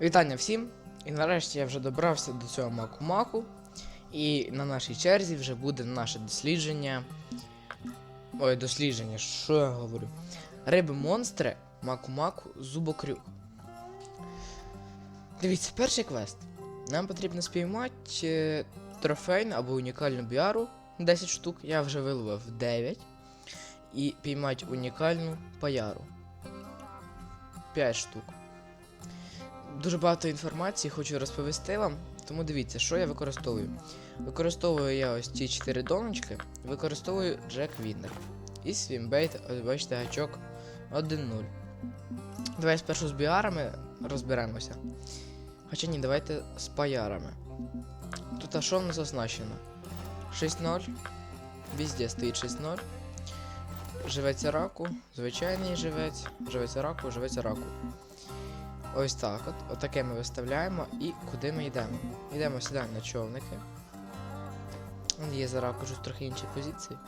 Вітання всім! І нарешті я вже добрався до цього маку-маку. І на нашій черзі вже буде наше дослідження. Ой, дослідження, що я говорю? Риби-монстри, маку-маку, зубокрю. Дивіться, перший квест. Нам потрібно спіймати е, трофейну або унікальну біару 10 штук. Я вже виловив 9. І піймати унікальну паяру. 5 штук. Дуже багато інформації хочу розповісти вам, тому дивіться, що я використовую. Використовую я ось ці 4 доночки, використовую Джек Віннер. І свімбейт, ось бачите, гачок 1-0. Давай спершу з біарами розберемося. Хоча ні, давайте з паярами. Тут а що в нас оснащено? 6-0. Везде стоїть 6-0. Живець раку, звичайний живець, живець раку, живець раку. Ось так от. Отаке ми виставляємо і куди ми йдемо? Йдемо сюди на човники. Є зараз кажу трохи інші позиції.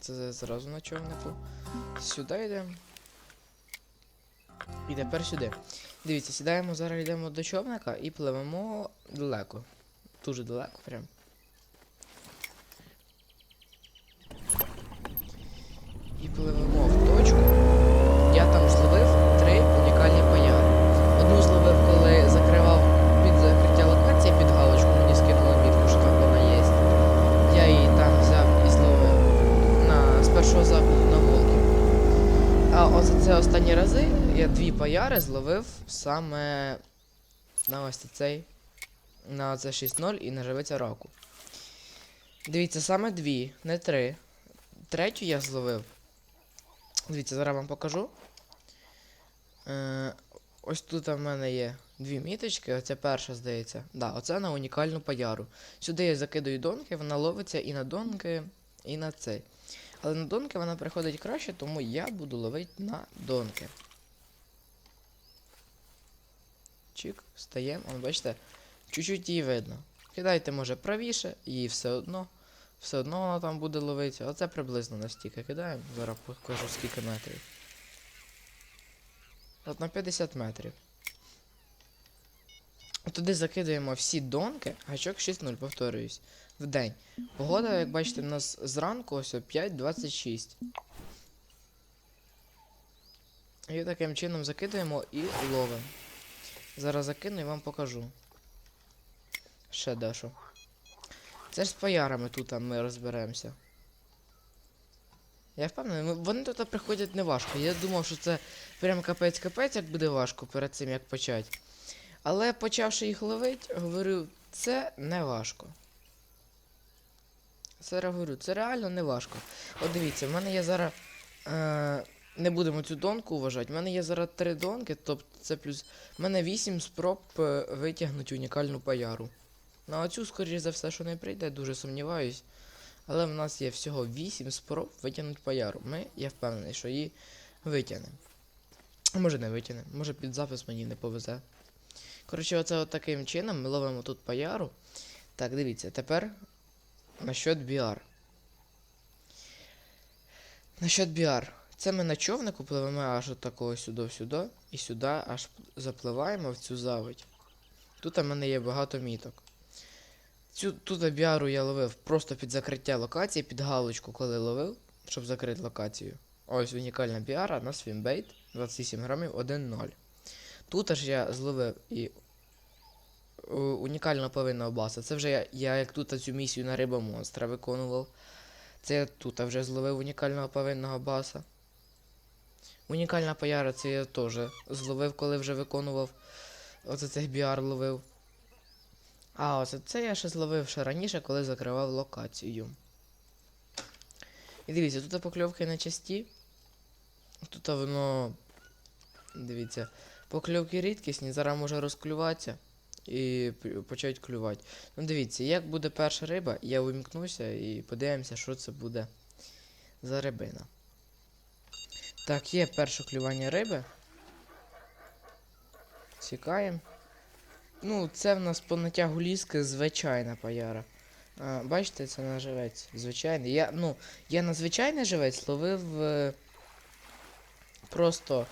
Це зразу на човнику. Сюди йдемо. І тепер сюди. Дивіться, сідаємо, зараз йдемо до човника і пливемо далеко. Дуже далеко прям. І пливемо в точку. Я там зловив три унікальні паяри. Одну зловив, коли закривав під закриття локації під галочку, мені скинула мітку, що там вона є. Я її там взяв і зловив на, з першого закладу на голки. А оце це останні рази паяри зловив саме на ось цей. На це 6-0 і на живиця раку. Дивіться, саме дві, не три. Третю я зловив. Дивіться, зараз вам покажу. Е, ось тут в мене є дві міточки. Оце перша, здається. Да, оце на унікальну паяру. Сюди я закидаю донки, вона ловиться і на донки, і на цей. Але на донки вона приходить краще, тому я буду ловити на донки. Чик, стаємо. Он, бачите, чуть-чуть її видно. Кидайте, може, правіше, і все одно. Все одно вона там буде ловитися. Оце приблизно настільки кидаємо. Зараз покажу скільки метрів. От на 50 метрів. Туди закидаємо всі донки, гачок 6-0, повторююсь, в день. Погода, як бачите, у нас зранку ось о 5.26. І таким чином закидаємо і ловимо. Зараз закину і вам покажу. Ще дещо. Це ж з паярами тут ми розберемося. Я впевнений, вони тут приходять не важко. Я думав, що це прям капець-капець, як буде важко перед цим як почати. Але почавши їх ловити, говорю, це не важко. Це говорю, це реально не важко. От дивіться, в мене є зараз. Е, не будемо цю донку вважати. В мене є зараз три донки, тобто це плюс. В мене 8 спроб е, витягнути унікальну паяру. На оцю, скоріш за все, що не прийде, дуже сумніваюсь. Але в нас є всього 8 спроб витягнути паяру. Ми, я впевнений, що її витягнемо. Може не витягнемо, може під запис мені не повезе. Коротше, оце от таким чином ми ловимо тут паяру. Так, дивіться, тепер насчет біар. Насчет біар. Це ми на човнику пливемо аж от такого сюди-сюди. І сюди аж запливаємо в цю заводь. Тут у мене є багато міток. Цю тут біару я ловив просто під закриття локації, під галочку, коли ловив, щоб закрити локацію. Ось унікальна біара на свімбейт 27 грамів 1-0. Тут аж я зловив і е, унікального повинного баса. Це вже я, я як тут цю місію на риба монстра виконував. Це я тут вже зловив унікального повинного баса. Унікальна паяра це я теж зловив, коли вже виконував. Оце цих біар ловив. А, оце це я ще зловив ще раніше, коли закривав локацію. І дивіться, тут покльовки на часті. Тут воно. Дивіться, покльовки рідкісні, зараз може розклюватися і почать клювати. Ну дивіться, як буде перша риба, я увімкнуся і подивимося, що це буде за рибина. Так, є перше клювання риби. Сікаємо. Ну, це в нас по натягу ліски звичайна паяра. А, бачите, це на живець. Звичайний. Я, ну, я на звичайний живець ловив. е, просто.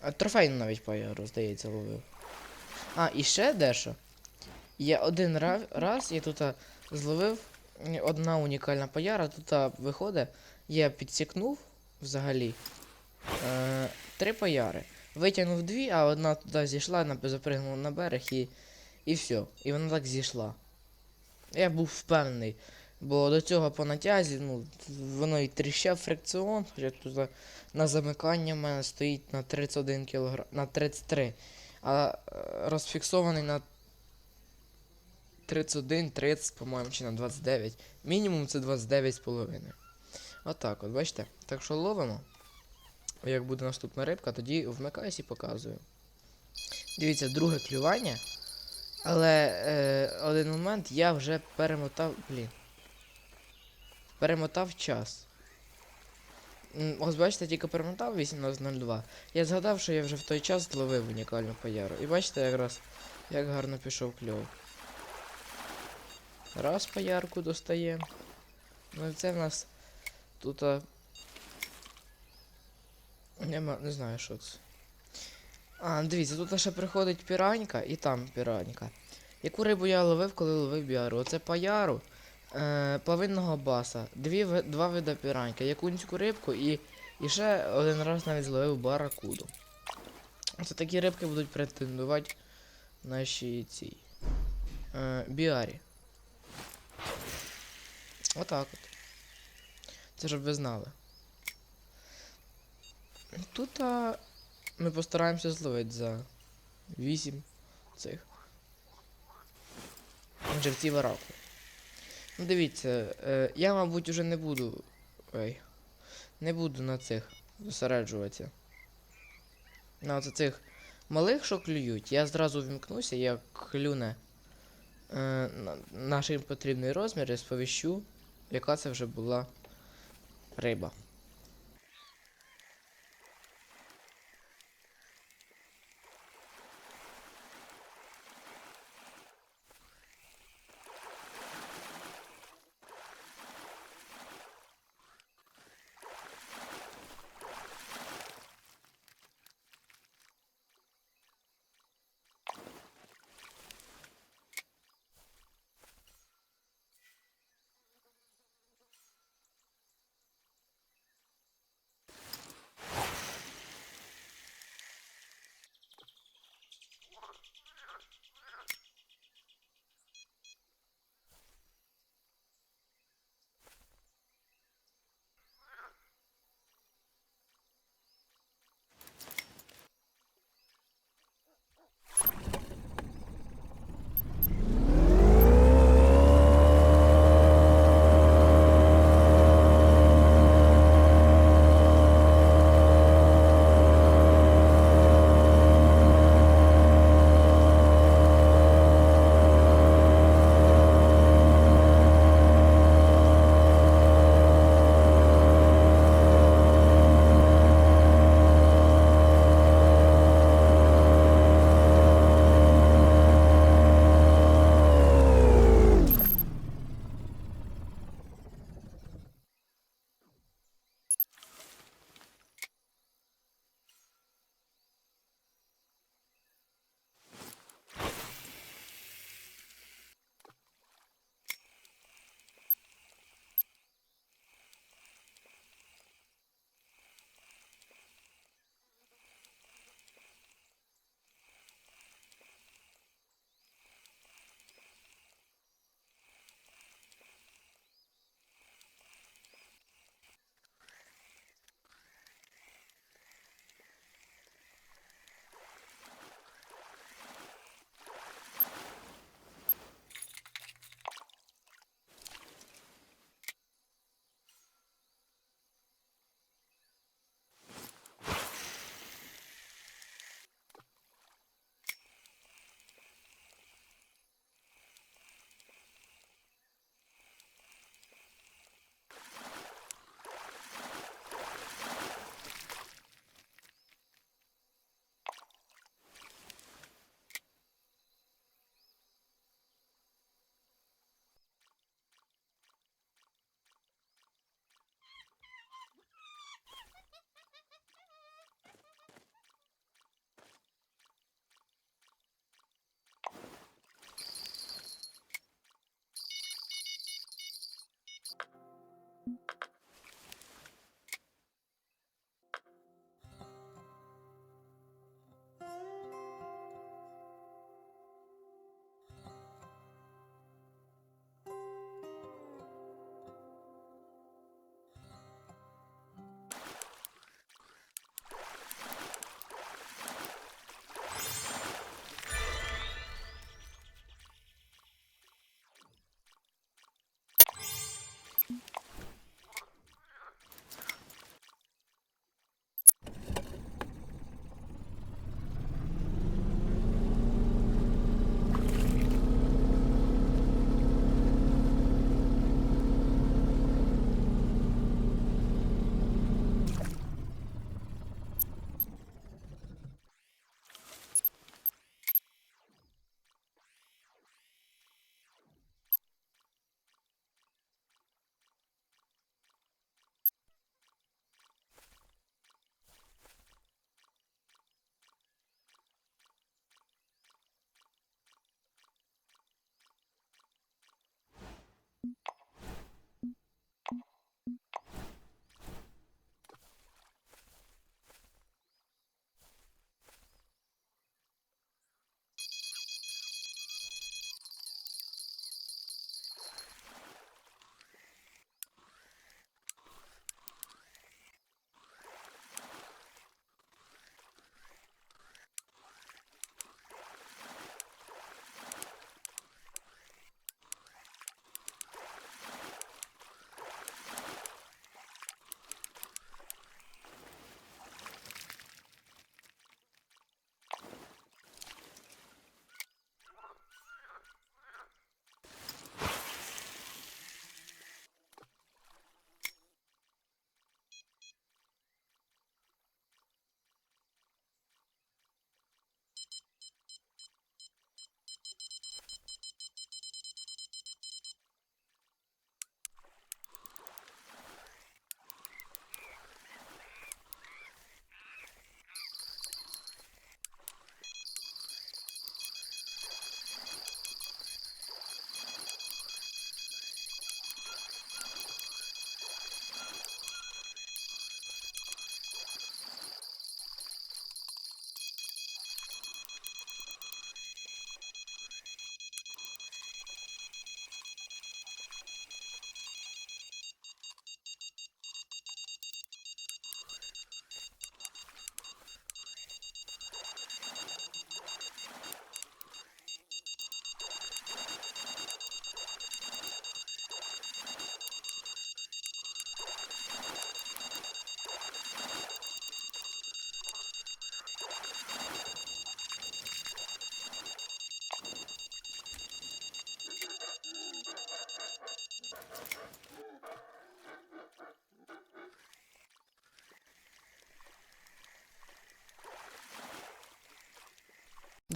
А, трофейну навіть паяру, здається, ловив. А, і ще дещо. Я один ра- раз я тут а, зловив одна унікальна паяра, тут а, виходить, я підсікнув взагалі е, три паяри. Витягнув дві, а одна туди зійшла, запригнула на берег і. І все. І вона так зійшла. Я був впевнений. Бо до цього по натязі, ну, воно і тріщав фрикціон, хоча тут на замикання в мене стоїть на 31 кг, на 33, а е, розфіксований на 31, 30, по-моєму, чи на 29. Мінімум це 29,5. Отак, от, бачите? Так що ловимо. Як буде наступна рибка, тоді вмикаюсь і показую. Дивіться, друге клювання. Але е, один момент я вже перемотав. Блін. Перемотав час. Ось бачите, тільки перемотав 18.02. Я згадав, що я вже в той час зловив унікальну пояру. І бачите якраз, як гарно пішов кльов. Раз поярку достаємо. Ну і це в нас тут. А... Нема, не знаю, що це. А, дивіться, тут ще приходить піранька і там піранька. Яку рибу я ловив, коли ловив біару? Оце паяру, е, плавинного баса, дві, два вида піраньки, якунську рибку і, і ще один раз навіть зловив баракуду. Оце такі рибки будуть претендувати нашій цій е, біарі. Отак от. Це щоб ви знали. Тут а, ми постараємося зловити за 8 цих. Жерців раку. Ну дивіться, е, я, мабуть, уже не буду. Ой. Не буду на цих зосереджуватися. На оце цих малих, що клюють, я зразу вімкнуся, як клюне е, на, наш потрібний розмір і сповіщу, яка це вже була риба.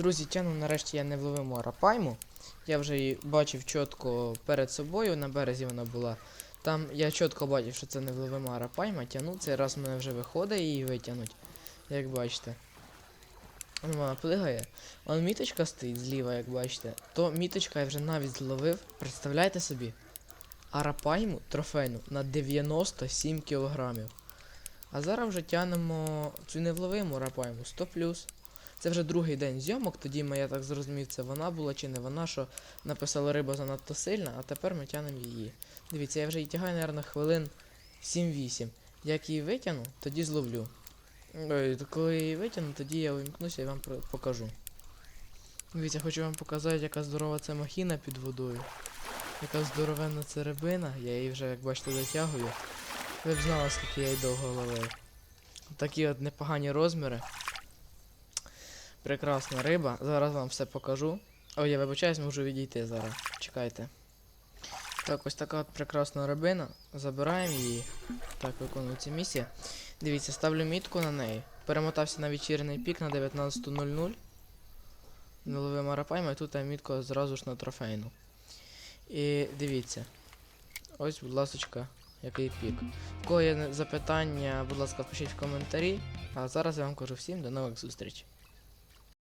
Друзі, тягну нарешті я невловиму арапайму. Я вже її бачив чітко перед собою, на березі вона була. Там я чітко бачив, що це невловима арапайма, тягну, цей раз мене вже виходить її витягнуть, як бачите. Вона плигає. Вон міточка стоїть зліва, як бачите. То міточка я вже навіть зловив. Представляєте собі? Арапайму трофейну на 97 кілограмів. А зараз вже тянемо цю невловиму арапайму 100 Це вже другий день зйомок, тоді ми, я так зрозумів, це вона була чи не вона, що написала риба занадто сильна, а тепер ми тянемо її. Дивіться, я вже її тягаю, мабуть, хвилин 7-8. Як її витягну, тоді зловлю. Ой, коли її витягну, тоді я увімкнуся і вам покажу. Дивіться, хочу вам показати, яка здорова ця махіна під водою. Яка здоровенна це рибина, я її вже, як бачите, дотягую. Ви б знали, скільки я її довго ловив. Такі от непогані розміри. Прекрасна риба. Зараз вам все покажу. Ой, я вибачаюсь, можу відійти зараз. Чекайте. Так, ось така от прекрасна рибина. Забираємо її. Так, виконується місія. Дивіться, ставлю мітку на неї. Перемотався на вечірний пік на 19.00. Наловив марапайма, і тут я мітку зразу ж на трофейну. І дивіться. Ось, будь ласочка, який пік. В кого є запитання, будь ласка, пишіть в коментарі. А зараз я вам кажу всім до нових зустрічей.